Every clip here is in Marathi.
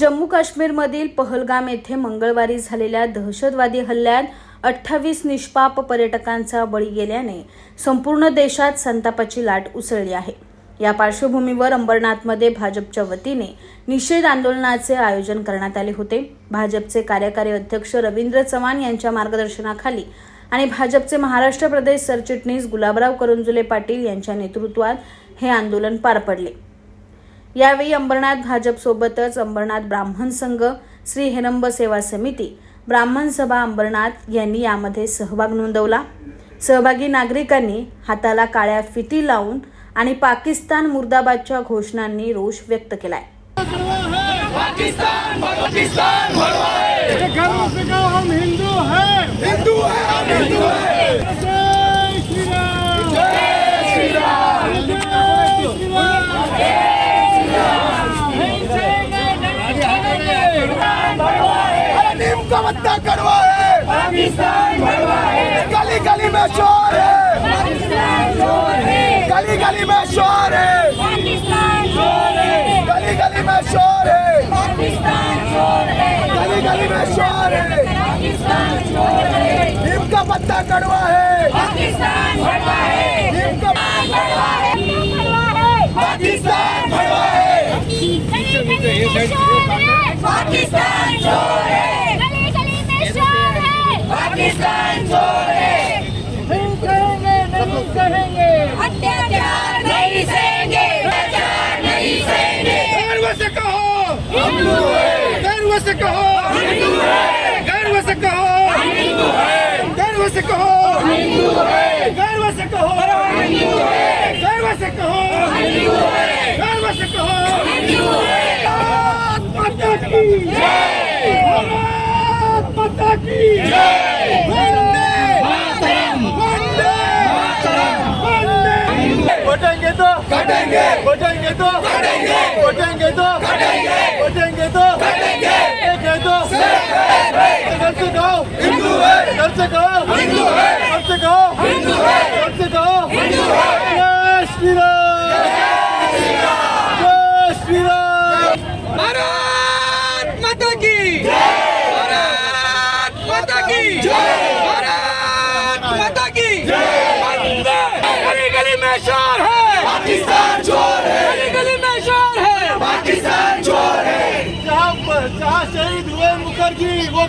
जम्मू काश्मीरमधील पहलगाम येथे मंगळवारी झालेल्या दहशतवादी हल्ल्यात अठ्ठावीस निष्पाप पर्यटकांचा बळी गेल्याने संपूर्ण देशात संतापाची लाट उसळली आहे. या पार्श्वभूमीवर अंबरनाथमध्ये भाजपच्या वतीने निषेध आंदोलनाचे आयोजन करण्यात आले होते. भाजपचे कार्यकारी अध्यक्ष रवींद्र चव्हाण यांच्या मार्गदर्शनाखाली आणि भाजपचे महाराष्ट्र प्रदेश सरचिटणीस गुलाबराव करंजुले पाटील यांच्या नेतृत्वात हे आंदोलन पार पडले. यावेळी अंबरनाथ भाजपसोबतच अंबरनाथ ब्राह्मण संघ श्री हेरंब सेवा समिती ब्राह्मण सभा अंबरनाथ यांनी यामध्ये सहभाग नोंदवला. सहभागी नागरिकांनी हाताला काळ्या फिती लावून आणि पाकिस्तान मुर्दाबादच्या घोषणांनी रोष व्यक्त केलाय. घरों से पत्ता कड़वा है। पाकिस्तान है। गली गली में शोर है। पाकिस्तान शोर है। गली गली में शोर है। पाकिस्तान शोर है। गली गली में शोर है। पाकिस्तान शोर है। गली गली में शोर है। पाकिस्तान शोर है। नीम का पत्ता कड़वा है। पाकिस्तान भड़वा है। नीम का पाकिस्तान भड़वा है। पाकिस्तान चोर है। गर्व से कहो हिंदू है गर्व से कहो हिंदू है गर्व से कहो हिंदू है गर्व से कहो हिंदू है गर्व से कहो हिंदू है गर्व से कहो हिंदू है भारत माता की जय भारत माता की जय वंदे मातरम वंदे मातरम वंदे वोटेंगे तो कटेंगे वोटेंगे तो कटेंगे वोटेंगे तो कटेंगे वोटेंगे तो कटेंगे एक है तो घर से कहो हिंदू है घर से कहो हिंदू है घर से कहो हिंदू है घर से कहो हिंदू है जय श्री राम जय श्री राम भारत माता की भारत माता की भारत माता की गली गली में शोर है पाकिस्तान चोर है गली गली में शोर है पाकिस्तान चोर है जहाँ जहाँ शहीद हुए मुखर्जी वो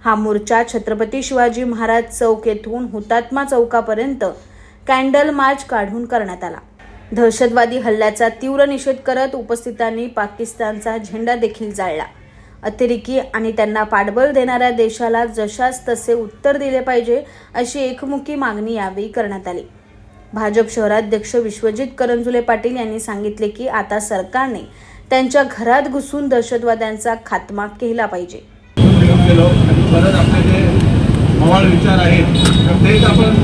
हा मोर्चा छत्रपती शिवाजी महाराज चौक येथून हुतात्मा चौकापर्यंत कॅन्डल मार्च काढून करण्यात आला. दहशतवादी हल्ल्याचा तीव्र निषेध करत उपस्थितांनी पाकिस्तानचा झेंडा देखील जाळला. अतिरेकी आणि त्यांना पाठबळ देणाऱ्या देशाला जशास तसे उत्तर दिले पाहिजे अशी एकमुखी मागणी यावेळी करण्यात आली. भाजप शहराध्यक्ष विश्वजित करंजुले पाटील यांनी सांगितले की आता सरकारने त्यांच्या घरात घुसून दहशतवाद्यांचा खात्मा केला पाहिजे. परत आपले जे मवाळ विचार आहेत तर तेच आपण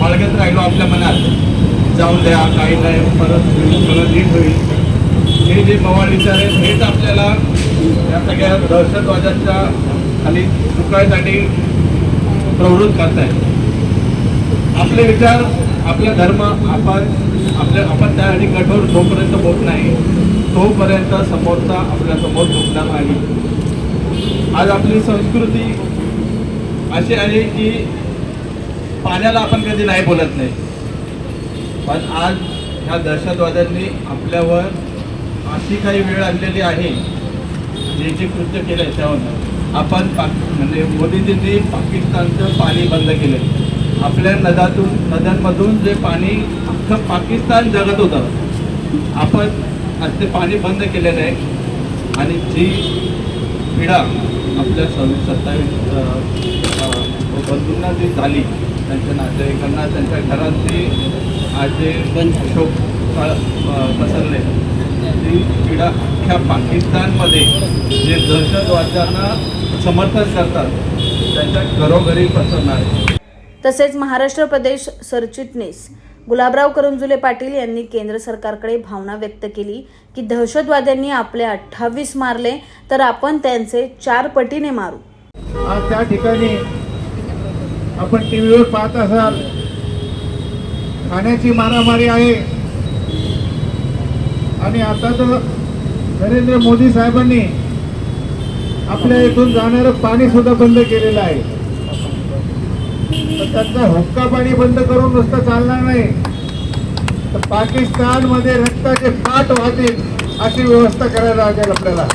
बाळगत राहिलो आपल्या मनात. जाऊन द्या काही नाही परत परत नीट होईल. हे जे मवाळ विचार आहेत हेच आपल्याला या सगळ्या दहशतवादाच्या खाली चुकायसाठी प्रवृत्त करतायत. आपले विचार आपला धर्म आपण आपल्या आपण त्या आणि कठोर जोपर्यंत होत नाही. तोपर्यंत समोरचा आपल्यासमोर झुकणार नाही. आज आपली संस्कृती अशी आहे की पाण्याला आपण कधी नाही बोलत नाही. पण आज ह्या दहशतवाद्यांनी आपल्यावर अशी काही वेळ आणलेली आहे जे जे कृत्य केलं आहे त्यावर. आपण पाक म्हणजे मोदीजींनी पाकिस्तानचं पाणी बंद केलं आपल्या नद्यातून नद्यांमधून जे पाणी अख्खं पाकिस्तान जगत होतं आपण आज ते पाणी बंद केलेलं आहे. आणि जी पीडा आपल्या सव्वीस सत्तावीस बंधूंना जी झाली त्यांच्या नातेवाईकांना त्यांच्या घरात जी आज जे शोक पसरले. ती पीडा अख्ख्या पाकिस्तानमध्ये जे दहशतवाद्यांना समर्थन करतात त्यांच्या घरोघरी पसरणार आहे. तसेच महाराष्ट्र प्रदेश सरचिटणीस गुलाबराव करंजुले पाटील यांनी केंद्र सरकारकडे भावना व्यक्त केली की दहशतवाद्यांनी आपले अठ्ठावीस मारले तर आपण त्यांचे चार पटीने मारू. आज त्या ठिकाणी आपण टी व्हीवर पाहत असाल ठाण्याची मारामारी आहे. आणि आता तर नरेंद्र मोदी साहेबांनी आपल्या इथून जाणारं पाणी सुद्धा बंद केलेलं आहे. तर त्यांचा हुक्का पाणी बंद करून नुसतं चालणार नाही. तर पाकिस्तानमध्ये रक्ताचे पाठ वाहतील अशी व्यवस्था करायला लागेल आपल्याला.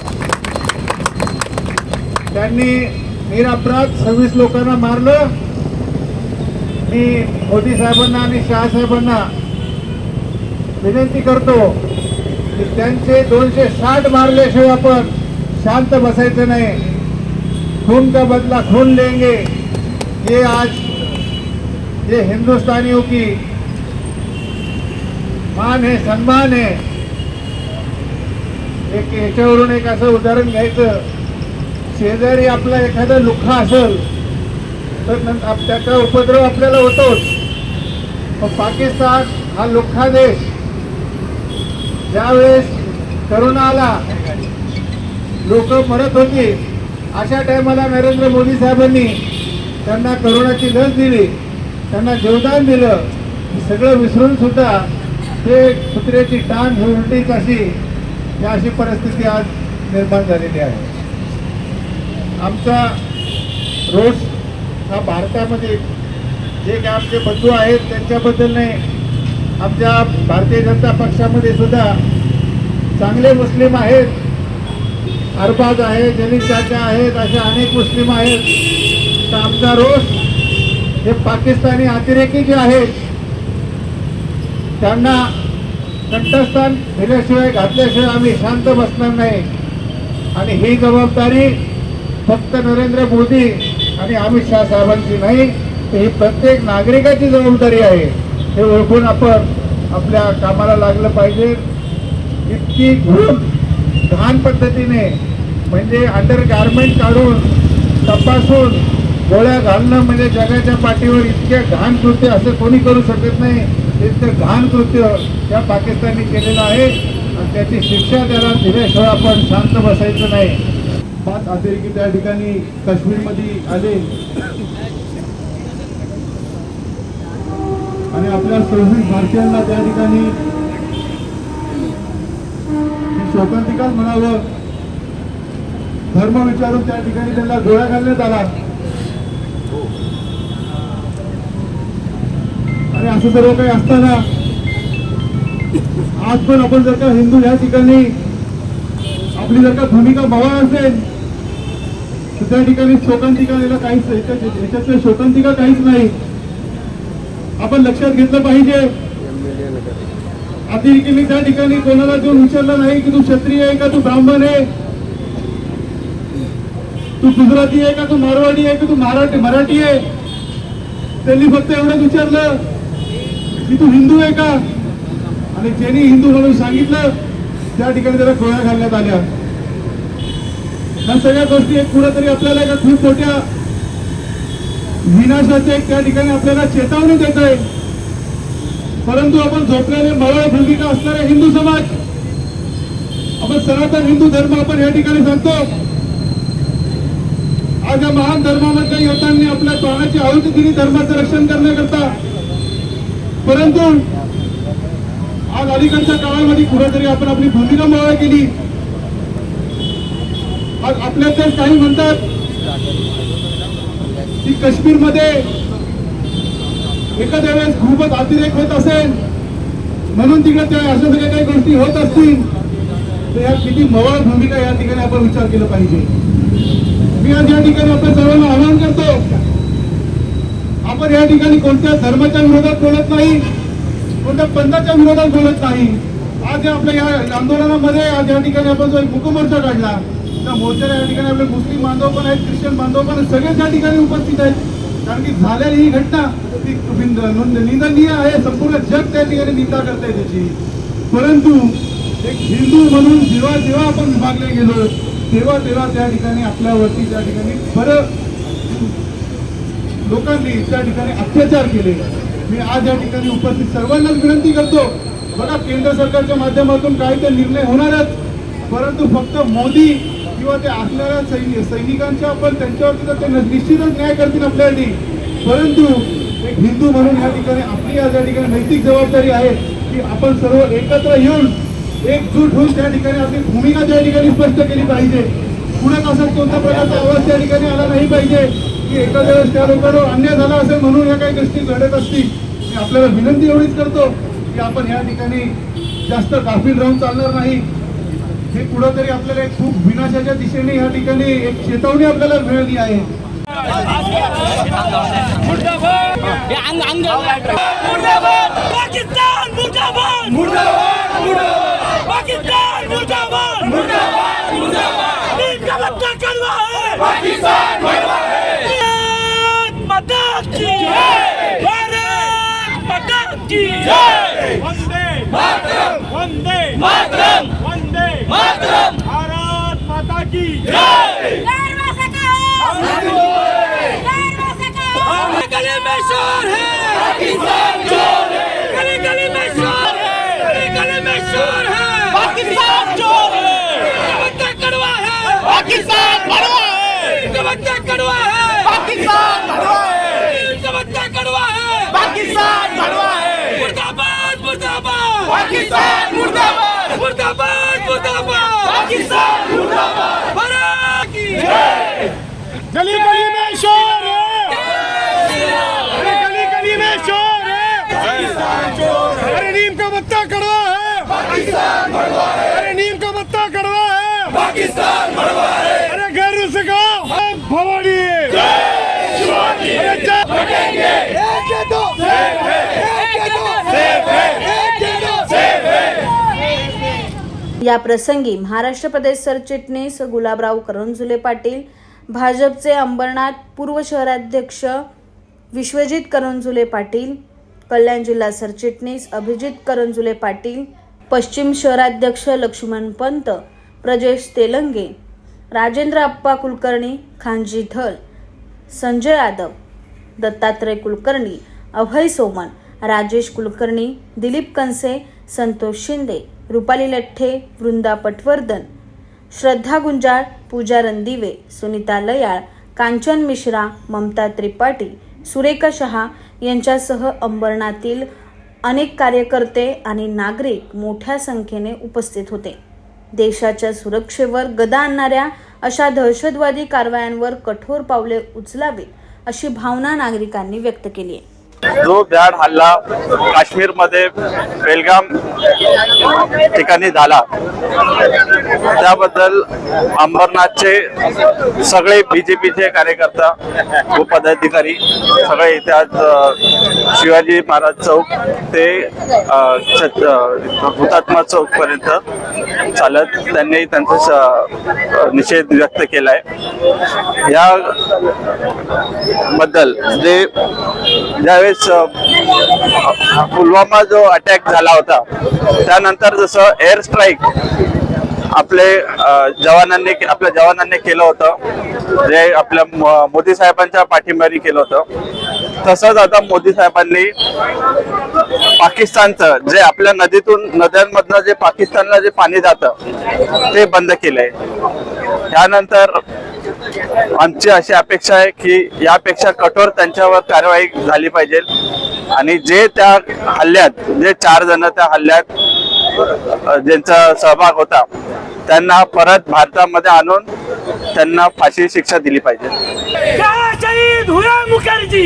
त्यांनी निरापराध सव्वीस लोकांना मारलं. मी मोदी साहेबांना आणि शाह साहेबांना विनंती करतो की त्यांचे दोनशे साठ मारल्याशिवाय आपण शांत बसायचं नाही. खून का बदला खून लेंगे. ये आज ये हिंदुस्तानियों की मान है सन्मान है। एक याच्यावरून एक असं उदाहरण घ्यायचं. शेजारी आपला एखादा लुखा असेल तर त्याचा उपद्रव आपल्याला होतोच. पण पाकिस्तान हा लुखा देश. ज्यावेळेस करोना आला लोक मरत होती. अशा टायमाला नरेंद्र मोदी साहेबांनी त्यांना करोनाची लस दिली. त्यांना जीवदान दिलं. सगळं विसरून सुद्धा ते कुत्र्याची टाण ही उलटीच अशी ही अशी परिस्थिती आज निर्माण झालेली आहे. आमचा रोष हा भारतामध्ये जे काही आमचे बंधू आहेत त्यांच्याबद्दल नाही आमच्या भारतीय जनता पक्षामध्ये सुद्धा चांगले मुस्लिम आहेत अरबाज आहे जलील चाचा आहेत असे अनेक मुस्लिम आहेत. तर आमचा रोष हे पाकिस्तानी अतिरेकी जे आहेत त्यांना कंठस्थान दिल्याशिवाय घातल्याशिवाय आम्ही शांत बसणार नाही. आणि ही जबाबदारी फक्त नरेंद्र मोदी आणि अमित शाह साहेबांची नाही तर ही प्रत्येक नागरिकाची जबाबदारी आहे. हे ओळखून आपण आपल्या कामाला लागलं पाहिजे. इतकी घुण घाण पद्धतीने म्हणजे अंडर गारमेंट काढून तपासून गोळ्या घालणं म्हणजे जगाच्या पाठीवर इतक्या घाण कृत्य असं कोणी करू शकत नाही. इतकं घाण कृत्य त्या पाकिस्तानने केलेलं आहे आणि त्याची शिक्षा त्याला दिल्याशिवाय आपण शांत बसायचं नाही. पाच अतिरेकी त्या ठिकाणी काश्मीरमध्ये आले. आणि आपल्या सव्वीस भारतीयांना त्या ठिकाणी शोकांतिकाच म्हणावं. धर्म विचारून त्या ठिकाणी त्यांना गोळ्या घालण्यात आला. हो. आणि असं सर्व काही असताना आज पण आपण जर का हिंदू या ठिकाणी आपली जर का भूमिका भावा असेल तर त्या ठिकाणी शोकांतिका याला काहीच याच्यात- शोकांतिका काहीच नाही. आपण लक्षात घेतलं पाहिजे. अतिरेकीने त्या ठिकाणी कोणाला देऊन विचारलं नाही की तू क्षत्रिय आहे का तू ब्राह्मण आहे? तू गुजराती आहे का तू मारवाडी आहे का तू मराठी मराठी आहे? त्यांनी फक्त एवढंच विचारलं की तू हिंदू आहे का? आणि ज्यांनी हिंदू म्हणून सांगितलं त्या ठिकाणी त्याला गोळ्या घालण्यात आल्या. ह्या सगळ्या गोष्टी एक कुठेतरी आपल्याला एका खूप मोठ्या विनाशाचे त्या ठिकाणी आपल्याला चेतावणी देत आहे. परंतु आपण झोपलेले मवळ भूमिका असणारे हिंदू समाज आपण सनातन हिंदू धर्म आपण या ठिकाणी सांगतो आज या महान धर्मामधल्या योद्धांनी आपल्या प्राणाची आहुती दिली धर्माचं रक्षण करण्याकरता. परंतु आज अलीकडच्या काळामध्ये कुठेतरी आपण आपली भूमिका मवळ केली. आज आपल्यातले काही म्हणतात की काश्मीरमध्ये एखाद्या वेळेस खूपच अतिरेक होत असेल म्हणून तिकडे त्या अशा सगळ्या काही गोष्टी होत असतील तर या किती मवाळ भूमिका या ठिकाणी आपण विचार केला पाहिजे. मी आज या ठिकाणी आपल्या सर्वांना आवाहन करतो आपण या ठिकाणी कोणत्या धर्माच्या विरोधात बोलत नाही कोणत्या पंथाच्या विरोधात बोलत नाही. आज आपल्या या आंदोलनामध्ये आज या ठिकाणी आपण जो एक मुकमोर्चा काढला त्या मोर्चाला या ठिकाणी आपले मुस्लिम बांधव पण आहेत ख्रिश्चन बांधव पण सगळेच या ठिकाणी उपस्थित आहेत. कारण की झालेली ही घटना ती निंदनीय आहे संपूर्ण जग त्या ठिकाणी निंदा करते त्याची. परंतु एक हिंदू म्हणून जेव्हा जेव्हा आपण विभागले गेलो तेव्हा तेव्हा त्या ठिकाणी आपल्यावरती त्या ठिकाणी बरं लोकांनी त्या ठिकाणी अत्याचार केले मी आज या ठिकाणी उपस्थित सर्वांनाच विनंती करतो बघा केंद्र सरकारच्या माध्यमातून काही ते निर्णय होणारच परंतु फक्त मोदी किंवा ते असणाऱ्या सैनिक सैनिकांच्या पण त्यांच्यावरती तर ते निश्चितच न्याय करतील आपल्यासाठी. परंतु एक हिंदू म्हणून या ठिकाणी आपली आज या ठिकाणी नैतिक जबाबदारी आहे की आपण सर्व एकत्र येऊन एकजूट होऊन त्या ठिकाणी आपली भूमिका त्या ठिकाणी स्पष्ट केली पाहिजे. पुढे असं कोणत्या प्रकारचा आवाज त्या ठिकाणी आला नाही पाहिजे की एखाद्या वेळेस त्या लोकांवर अन्याय झाला असेल म्हणून या काही गोष्टी घडत असतील मी आपल्याला विनंती एवढीच करतो की आपण या ठिकाणी जास्त गाफील राहून चालणार नाही. हे कुठंतरी आपल्याला एक खूप विनाशाच्या दिशेने या ठिकाणी एक चेतावणी आपल्याला मिळाली आहे. पाकिस्तान मातरम वंदे मातरम वंदे मातरम भारत माता की जय में शोर है। पाकिस्तान चोर है। गली गली में शोर है। गली गली में शोर है। पाकिस्तान चोर है। बच्चा कड़वा है। पाकिस्तान कड़वा है। बच्चा कड़वा है। पाकिस्तान कड़वा है। बच्चा कड़वा है। पाकिस्तान कड़वा है। मुर्दाबाद मुर्दाबाद। पाकिस्तान मुर्दाबाद। मुर्दाबाद मुर्दाबाद। पाकिस्तान मुर्दाबाद। भारत की। गली गली पत्ता कड़वा है। अरे नीम का पत्ता कड़वा है। पाकिस्तान है। अरे गर्व से कहो। हम भवानी अरे जय एक है। तो एक है। एक है। तो या प्रसंगी महाराष्ट्र प्रदेश सरचिटणीस गुलाबराव करंजुले पाटील भाजपचे अंबरनाथ पूर्व शहराध्यक्ष विश्वजित करंजुले पाटील कल्याण जिल्हा सरचिटणीस अभिजित करंजुले पाटील पश्चिम शहराध्यक्ष लक्ष्मण पंत प्रजेश तेलंगे राजेंद्र अप्पा कुलकर्णी खानजी थल संजय यादव दत्तात्रय कुलकर्णी अभय सोमन राजेश कुलकर्णी दिलीप कंसे संतोष शिंदे रुपाली लठ्ठे वृंदा पटवर्धन श्रद्धा गुंजाळ पूजा रणदिवे सुनीता लयाळ कांचन मिश्रा ममता त्रिपाठी सुरेखा शहा यांच्यासह अंबरनाथील अनेक कार्यकर्ते आणि नागरिक मोठ्या संख्येने उपस्थित होते. देशाच्या सुरक्षेवर गदा आणणाऱ्या अशा दहशतवादी कारवायांवर कठोर पावले उचलावीत अशी भावना नागरिकांनी व्यक्त केली आहे. जो भ्याड हल्ला काश्मीरमध्ये बेलगाम ठिकाणी झाला त्याबद्दल अंबरनाथचे सगळे बीजेपीचे कार्यकर्ता व पदाधिकारी सगळे इथे आज शिवाजी महाराज चौक ते हुतात्मा चौक पर्यंत चालत त्यांनी त्यांचा निषेध व्यक्त केलाय. या बद्दल जे ज्यावेळेस अ, पुलवामा जो अटॅक झाला होता त्यानंतर जसं एअर स्ट्राईक आपले जवानांनी आपल्या जवानांनी केलं होतं जे आपल्या मोदी साहेबांच्या पाठिंब्याने केलं होतं. तसंच आता मोदी साहेबांनी पाकिस्तानचं जे आपल्या नदीतून नद्यांमधनं जे पाकिस्तानला जे पाणी जातं ते बंद केलंय. त्यानंतर आमची अशी अपेक्षा आहे की यापेक्षा कठोर त्यांच्यावर कारवाई झाली पाहिजे. आणि जे त्या हल्ल्यात जे चार जण त्या हल्ल्यात ज्यांचा सहभाग होता त्यांना परत भारतामध्ये आणून त्यांना फाशी शिक्षा दिली पाहिजे. हुए मुखर्जी।